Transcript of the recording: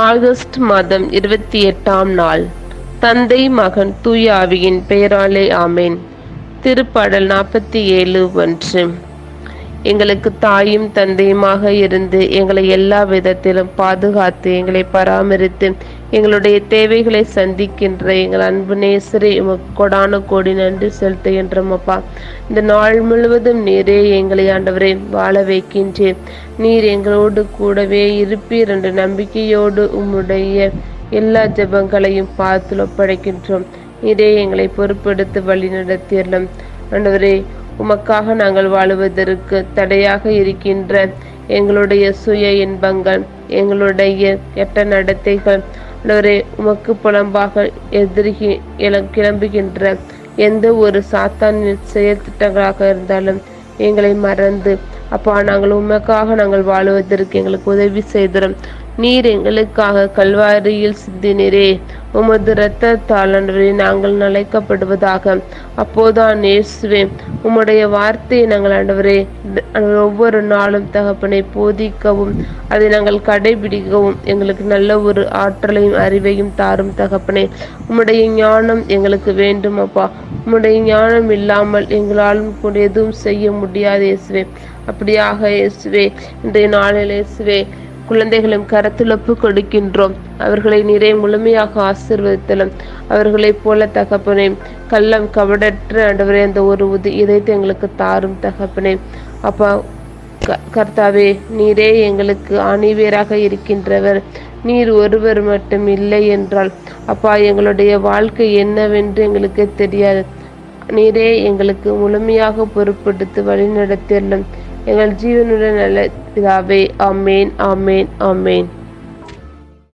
August மாதம் இருபத்தி எட்டாம் நாள். தந்தை மகன் தூயாவியின் பெயராலே ஆமேன். திருப்பாடல் நாற்பத்தி ஏழு ஒன்று. எங்களுக்கு தாயும் தந்தையுமாக இருந்து எங்களை எல்லா விதத்திலும் பாதுகாத்து எங்களை பராமரித்து எங்களுடைய தேவைகளை சந்திக்கின்ற எங்கள் அன்பு நேசரே உமக்கு கொடான கோடி நன்றி செலுத்துகின்றோம் அப்பா. இந்த நாள் முழுவதும் நீரே எங்களை ஆண்டவரே வாழ வைக்கின்றேன் நீர் எங்களோடு கூடவே இருப்பீர் என்ற நம்பிக்கையோடு உம்முடைய எல்லா ஜெபங்களையும் பார்த்து ஒப்படைக்கின்றோம். நீரே எங்களை பொறுப்பெடுத்து வழி நடத்தியறலாம் ஆண்டவரே உமக்காக நாங்கள் வாழுவதற்கு தடையாக இருக்கின்ற எங்களுடைய சுய இன்பங்கள் எங்களுடைய கெட்ட நடத்தைகள் ஆண்டவரே உமக்கு புலம்பாக எதிர்கி கிளம்புகின்ற எந்த ஒரு சாத்தான் செயற்திட்டங்களாக இருந்தாலும் எங்களை மறந்து அப்பா நாங்கள் உமக்காக நாங்கள் வாழுவதற்கு எங்களுக்கு உதவி செய்திடும் நீர் எங்களுக்காக கல்வாரியில் சிந்தினரே. உமது இரத்தத்தாளன்றி நாங்கள் நலைக்கப்படுவதாக அப்போதான் இயேசுவே உம்முடைய வார்த்தையை நாங்கள் ஆண்டவரே ஒவ்வொரு நாளும் தகப்பனை போதிக்கவும் அதை நாங்கள் கடைபிடிக்கவும் எங்களுக்கு நல்ல ஒரு ஆற்றலையும் அறிவையும் தாரும் தகப்பனே. உம்முடைய ஞானம் எங்களுக்கு வேண்டும் அப்பா. உம்முடைய ஞானம் இல்லாமல் எங்களாலும் கூட எதுவும் செய்ய முடியாது இயேசுவே. அப்படியாக இயேசுவே இன்றைய நாளில் இயேசுவே குழந்தைகளும் கரத்தில் ஒப்பு கொடுக்கின்றோம் அவர்களை நிறை முழுமையாக ஆசிர்வதித்தலும். அவர்களைப் போல தகப்பனே கள்ளம் கவடற்ற ஆண்டவரே அந்த ஒரு உதி இதயத்தை எங்களுக்கு தாரும் தகப்பனே. அப்பா க- கர்த்தாவே நீரே எங்களுக்கு அணிவேராக இருக்கின்றவர். நீர் ஒருவர் மட்டும் இல்லை என்றால் அப்பா எங்களுடைய வாழ்க்கை என்னவென்று எங்களுக்கு தெரியாது. நீரே எங்களுக்கு முழுமையாக பொறுப்பெடுத்து வழிநடத்தியல்லும் எங்கள் ஜீவனுடன் நல்ல பிதாவே. ஆமேன் ஆமேன் ஆமேன்.